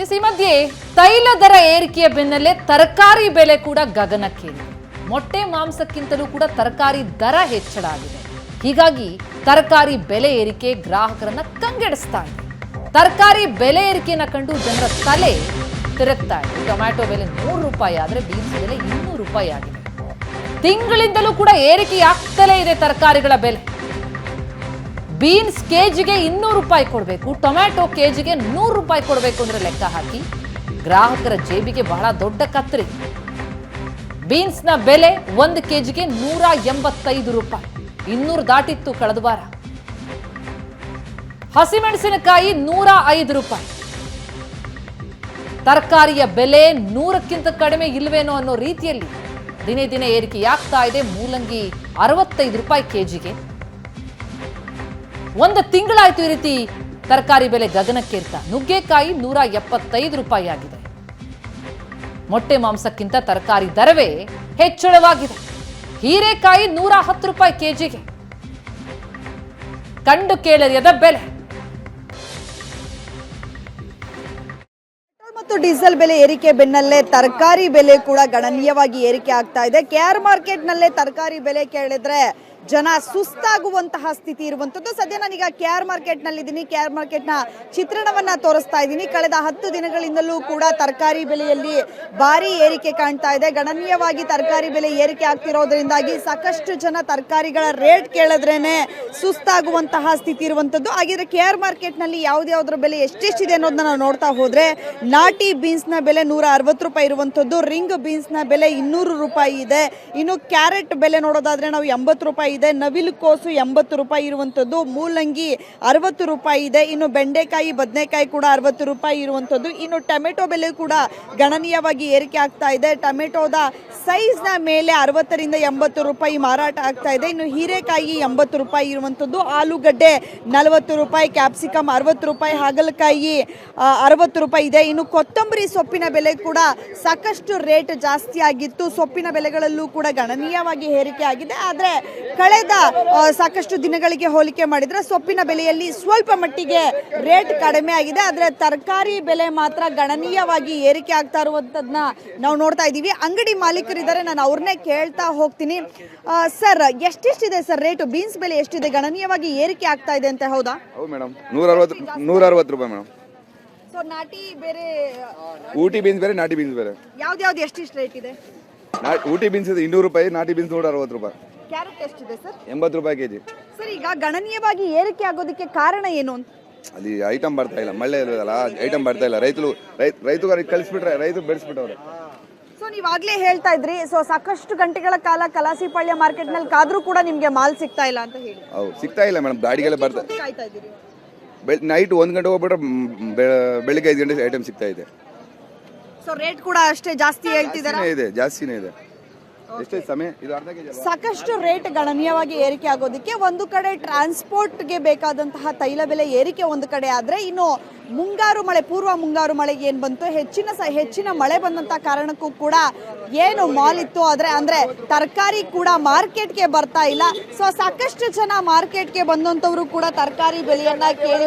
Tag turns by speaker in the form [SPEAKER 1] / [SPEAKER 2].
[SPEAKER 1] ಈ ಮಧ್ಯೆ ತೈಲ ದರ ಏರಿಕೆಯ ಬೆನ್ನಲ್ಲೇ ತರಕಾರಿ ಬೆಲೆ ಕೂಡ ಗಗನಕ್ಕೇರಿದೆ. ಮೊಟ್ಟೆ ಮಾಂಸಕ್ಕಿಂತಲೂ ಕೂಡ ತರಕಾರಿ ದರ ಹೆಚ್ಚಳ ಆಗಿದೆ. ಹೀಗಾಗಿ ತರಕಾರಿ ಬೆಲೆ ಏರಿಕೆ ಗ್ರಾಹಕರನ್ನ ಕಂಗೆಡಿಸ್ತಾ ಇದೆ. ತರಕಾರಿ ಬೆಲೆ ಏರಿಕೆಯನ್ನ ಕಂಡು ಜನರ ತಲೆ ತಿರುಗ್ತಾ ಇದೆ. ಟೊಮ್ಯಾಟೊ ಬೆಲೆ ನೂರು ರೂಪಾಯಿ ಆದ್ರೆ ಬೀನ್ಸ್ ಬೆಲೆ ಇನ್ನೂರು ರೂಪಾಯಿ ಆಗಿದೆ. ತಿಂಗಳಿಂದಲೂ ಕೂಡ ಏರಿಕೆಯಾಗ್ತಲೇ ಇದೆ ತರಕಾರಿಗಳ ಬೆಲೆ. ಬೀನ್ಸ್ ಕೆಜಿಗೆ ಇನ್ನೂರು ರೂಪಾಯಿ ಕೊಡಬೇಕು, ಟೊಮ್ಯಾಟೊ ಕೆಜಿಗೆ ನೂರು ರೂಪಾಯಿ ಕೊಡಬೇಕು ಅಂದರೆ ಲೆಕ್ಕ ಹಾಕಿ, ಗ್ರಾಹಕರ ಜೇಬಿಗೆ ಬಹಳ ದೊಡ್ಡ ಕತ್ರಿ. ಬೀನ್ಸ್ನ ಬೆಲೆ ಒಂದು ಕೆಜಿಗೆ ನೂರ ಎಂಬತ್ತೈದು ರೂಪಾಯಿ. ಇನ್ನೂರು ದಾಟಿತ್ತು ಕಳೆದ ವಾರ. ಹಸಿಮೆಣಸಿನಕಾಯಿ ನೂರ ಐದು ರೂಪಾಯಿ. ತರಕಾರಿಯ ಬೆಲೆ ನೂರಕ್ಕಿಂತ ಕಡಿಮೆ ಇಲ್ವೇನೋ ಅನ್ನೋ ರೀತಿಯಲ್ಲಿ ದಿನೇ ದಿನೇ ಏರಿಕೆಯಾಗ್ತಾ ಇದೆ. ಮೂಲಂಗಿ ಅರವತ್ತೈದು ರೂಪಾಯಿ ಕೆಜಿಗೆ. ಒಂದು ತಿಂಗಳಾಯ್ತು ಈ ರೀತಿ ತರಕಾರಿ ಬೆಲೆ ಗಗನಕ್ಕೇರ್ತ. ನುಗ್ಗೆಕಾಯಿ ನೂರ ಎಪ್ಪತ್ತೈದು ರೂಪಾಯಿ ಆಗಿದೆ ಮೊಟ್ಟೆ ಮಾಂಸಕ್ಕಿಂತ ತರಕಾರಿ ದರವೇ ಹೆಚ್ಚಳವಾಗಿದೆ. ಹೀರೆಕಾಯಿ ನೂರ ಹತ್ತು ರೂಪಾಯಿ ಕೆಜಿಗೆ. ಕಂಡು ಕೇಳರಿಯದ ಬೆಲೆ.
[SPEAKER 2] ಮತ್ತು ಡೀಸೆಲ್ ಬೆಲೆ ಏರಿಕೆ ಬೆನ್ನಲ್ಲೇ ತರಕಾರಿ ಬೆಲೆ ಕೂಡ ಗಣನೀಯವಾಗಿ ಏರಿಕೆ ಆಗ್ತಾ ಇದೆ. ಕೆ ಆರ್ ಮಾರ್ಕೆಟ್ನಲ್ಲೇ ತರಕಾರಿ ಬೆಲೆ ಕೇಳಿದ್ರೆ ಜನ ಸುಸ್ತಾಗುವಂತಹ ಸ್ಥಿತಿ ಇರುವಂಥದ್ದು. ಸದ್ಯ ನಾನೀಗ ಕೆ ಆರ್ ಮಾರ್ಕೆಟ್ನಲ್ಲಿದ್ದೀನಿ ಕೆ ಆರ್ ಮಾರ್ಕೆಟ್ನ ಚಿತ್ರಣವನ್ನ ತೋರಿಸ್ತಾ ಇದ್ದೀನಿ. ಕಳೆದ ಹತ್ತು ದಿನಗಳಿಂದಲೂ ಕೂಡ ತರಕಾರಿ ಬೆಲೆಯಲ್ಲಿ ಭಾರಿ ಏರಿಕೆ ಕಾಣ್ತಾ ಇದೆ. ಗಣನೀಯವಾಗಿ ತರಕಾರಿ ಬೆಲೆ ಏರಿಕೆ ಆಗ್ತಿರೋದ್ರಿಂದಾಗಿ ಸಾಕಷ್ಟು ಜನ ತರಕಾರಿಗಳ ರೇಟ್ ಕೇಳಿದ್ರೇನೆ ಸುಸ್ತಾಗುವಂತಹ ಸ್ಥಿತಿ ಇರುವಂಥದ್ದು. ಹಾಗಿದ್ರೆ ಕೆ ಆರ್ ಮಾರ್ಕೆಟ್ನಲ್ಲಿ ಯಾವುದ್ಯಾವುದ್ರ ಬೆಲೆ ಎಷ್ಟೆಷ್ಟಿದೆ ಅನ್ನೋದನ್ನ ನಾವು ನೋಡ್ತಾ ಹೋದರೆ, ನಾಟಿ ಬೀನ್ಸ್ನ ಬೆಲೆ ನೂರ ಅರವತ್ತು ರೂಪಾಯಿ ಇರುವಂಥದ್ದು. ರಿಂಗ್ ಬೀನ್ಸ್ನ ಬೆಲೆ ಇನ್ನೂರು ರೂಪಾಯಿ ಇದೆ. ಇನ್ನು ಕ್ಯಾರೆಟ್ ಬೆಲೆ ನೋಡೋದಾದ್ರೆ ನಾವು ಎಂಬತ್ತು ರೂಪಾಯಿ ಇದೆ. ನವಿಲು ಕೋಸು ಎಂಬತ್ತು ರೂಪಾಯಿ ಇರುವಂಥದ್ದು. ಮೂಲಂಗಿ ಅರವತ್ತು ರೂಪಾಯಿ ಇದೆ. ಇನ್ನು ಬೆಂಡೆಕಾಯಿ, ಬದನೆಕಾಯಿ ಕೂಡ ಅರವತ್ತು ರೂಪಾಯಿ ಇರುವಂಥದ್ದು. ಇನ್ನು ಟೊಮೆಟೊ ಬೆಲೆ ಕೂಡ ಗಣನೀಯವಾಗಿ ಏರಿಕೆ ಆಗ್ತಾ ಇದೆ. ಟೊಮೆಟೊದ ಸೈಜ್ನ ಮೇಲೆ ಅರವತ್ತರಿಂದ ಎಂಬತ್ತು ರೂಪಾಯಿ ಮಾರಾಟ ಆಗ್ತಾ ಇದೆ. ಇನ್ನು ಹೀರೆಕಾಯಿ ಎಂಬತ್ತು ರೂಪಾಯಿ ಇರುವಂಥದ್ದು. ಆಲೂಗಡ್ಡೆ ನಲವತ್ತು ರೂಪಾಯಿ, ಕ್ಯಾಪ್ಸಿಕಮ್ ಅರವತ್ತು ರೂಪಾಯಿ, ಹಾಗಲಕಾಯಿ ಅರವತ್ತು ರೂಪಾಯಿ ಇದೆ. ಇನ್ನು ಕೊತ್ತಂಬರಿ ಸೊಪ್ಪಿನ ಬೆಲೆ ಕೂಡ ಸಾಕಷ್ಟು ರೇಟ್ ಜಾಸ್ತಿ ಆಗಿತ್ತು. ಸೊಪ್ಪಿನ ಬೆಲೆಗಳಲ್ಲೂ ಕೂಡ ಗಣನೀಯವಾಗಿ ಏರಿಕೆ ಆಗಿದೆ. ಆದರೆ ಕಳೆದ ಸಾಕಷ್ಟು ದಿನಗಳಿಗೆ ಹೋಲಿಕೆ ಮಾಡಿದರೆ ಸೊಪ್ಪಿನ ಬೆಲೆಯಲ್ಲಿ ಸ್ವಲ್ಪ ಮಟ್ಟಿಗೆ ರೇಟ್ ಕಡಿಮೆ ಆಗಿದೆ. ಆದರೆ ತರಕಾರಿ ಬೆಲೆ ಮಾತ್ರ ಗಣನೀಯವಾಗಿ ಏರಿಕೆ ಆಗ್ತಾ ಇರುವಂಥದ್ದನ್ನ ನಾವು ನೋಡ್ತಾ ಇದ್ದೀವಿ. ಅಂಗಡಿ ಮಾಲೀಕರಿದ್ದಾರೆ ನಾನು ಅವ್ರನ್ನೇ ಕೇಳ್ತಾ ಹೋಗ್ತೀನಿ. ಸರ್ ಎಷ್ಟೆಷ್ಟಿದೆ ಸರ್ ರೇಟು? ಬೀನ್ಸ್ ಬೆಲೆ ಎಷ್ಟಿದೆ? ಗಣನೀಯವಾಗಿ ಏರಿಕೆ ಆಗ್ತಾ ಇದೆ ಅಂತ ಹೌದಾ?
[SPEAKER 3] ಮೇಡಮ್ ನೂರ ಅರವತ್ತು ನೂರ ಅರವತ್ತು ರೂಪಾಯಿ ಮೇಡಮ್
[SPEAKER 2] ಸೊ ನಾಟಿ ಬೇರೆ
[SPEAKER 3] ಊಟಿ ಬೀನ್ಸ್ ಬೇರೆ ನಾಟಿ ಬೀನ್ಸ್ ಬೇರೆ.
[SPEAKER 2] ಯಾವ್ದು ಎಷ್ಟಿಷ್ಟು ರೇಟ್ ಇದೆ?
[SPEAKER 3] ಊಟಿ ಬೀನ್ಸ್ ಇದೆ ಇನ್ನೂರು ರೂಪಾಯಿ ನಾಟಿ ಬೀನ್ಸ್ ನೂರ ಅರವತ್ತು ರೂಪಾಯಿ.
[SPEAKER 2] ಕ್ಯಾರೆಟ್ ಎಷ್ಟಿದೆ ಸರ್?
[SPEAKER 3] ಎಂಬತ್ತು ರೂಪಾಯಿ ಕೆಜಿ.
[SPEAKER 2] ಸರ್ ಈಗ ಗಣನೀಯವಾಗಿ ಏರಿಕೆ ಆಗೋದಕ್ಕೆ ಕಾರಣ ಏನು ಅಂತ?
[SPEAKER 3] ಅಲ್ಲಿ ಐಟಮ್ ಬರ್ತಾ ಇಲ್ಲ ಮಳೆ ಇರೋದಲ್ಲ ಐಟಮ್ ಬರ್ತಾ ಇಲ್ಲ. ರೈತರು ರೈತರು ರೈತರಿಗೆ ಕಳಿಸ್ಬಿಟ್ರೆ ರೈತರು ಬೆಳೆಸ್ಬಿಟ್ಟವ್ರೆ.
[SPEAKER 2] ಸೊ ನೀವಾಗ್ಲೇ ಹೇಳ್ತಾ ಇದ್ರಿ ಸೊ ಸಾಕಷ್ಟು ಗಂಟೆಗಳ ಕಾಲ ಕಲಾಸಿಪಾಳ್ಯ ಮಾರ್ಕೆಟ್ನಲ್ಲಿ ಕಾದ್ರೂ ಕೂಡ ನಿಮ್ಗೆ ಮಾಲ್ ಸಿಗ್ತಾ ಇಲ್ಲ ಅಂತ ಹೇಳಿ.
[SPEAKER 3] ಹೌದು ಸಿಗ್ತಾ ಇಲ್ಲ ಮೇಡಮ್ ಗಾಡಿಗೆಲ್ಲ ಬರ್ತಾ
[SPEAKER 2] ಕಾಯ್ತಾ ಇದ್ದೀರಿ?
[SPEAKER 3] ಬೆಳ್ ನೈಟ್ ಒಂದ್ ಗಂಟೆ ಹೋಗ್ಬಿಟ್ರೆ ಬೆ- ಬೆಳಿಗ್ಗೆ ಐದು ಗಂಟೆ ಐಟಮ್ ಸಿಗ್ತಾ ಇದೆ.
[SPEAKER 2] ಸೊ ರೇಟ್ ಕೂಡ ಅಷ್ಟೇ ಜಾಸ್ತಿ ಹೇಳ್ತಿದ್ದಾರೆ?
[SPEAKER 3] ಜಾಸ್ತಿನೇ ಇದೆ ಜಾಸ್ತಿನೇ ಇದೆ. ಎಷ್ಟೇ ಸಮಯ ಇದು ಅರ್ಧ
[SPEAKER 2] ಸಾಕಷ್ಟು ರೇಟ್ ಗಣನೀಯವಾಗಿ ಏರಿಕೆ ಆಗೋದಕ್ಕೆ ಒಂದು ಕಡೆ ಟ್ರಾನ್ಸ್ಪೋರ್ಟ್ಗೆ ಬೇಕಾದಂತಹ ತೈಲ ಬೆಲೆ ಏರಿಕೆ ಒಂದು ಕಡೆ ಆದರೆ ಇನ್ನು ಮುಂಗಾರು ಮಳೆ ಪೂರ್ವ ಮುಂಗಾರು ಮಳೆಗೆ ಏನು ಬಂತು ಹೆಚ್ಚಿನ ಸ ಹೆಚ್ಚಿನ ಮಳೆ ಬಂದಂಥ ಕಾರಣಕ್ಕೂ ಕೂಡ ಏನು ಮಾಲ್ ಇತ್ತು ಆದರೆ ಅಂದರೆ ತರಕಾರಿ ಕೂಡ ಮಾರ್ಕೆಟ್ಗೆ ಬರ್ತಾ ಇಲ್ಲ. ಸೊ ಸಾಕಷ್ಟು ಜನ ಮಾರ್ಕೆಟ್ಗೆ ಬಂದಂಥವರು ಕೂಡ ತರಕಾರಿ ಬೆಲೆಯನ್ನ ಕೇಳಿ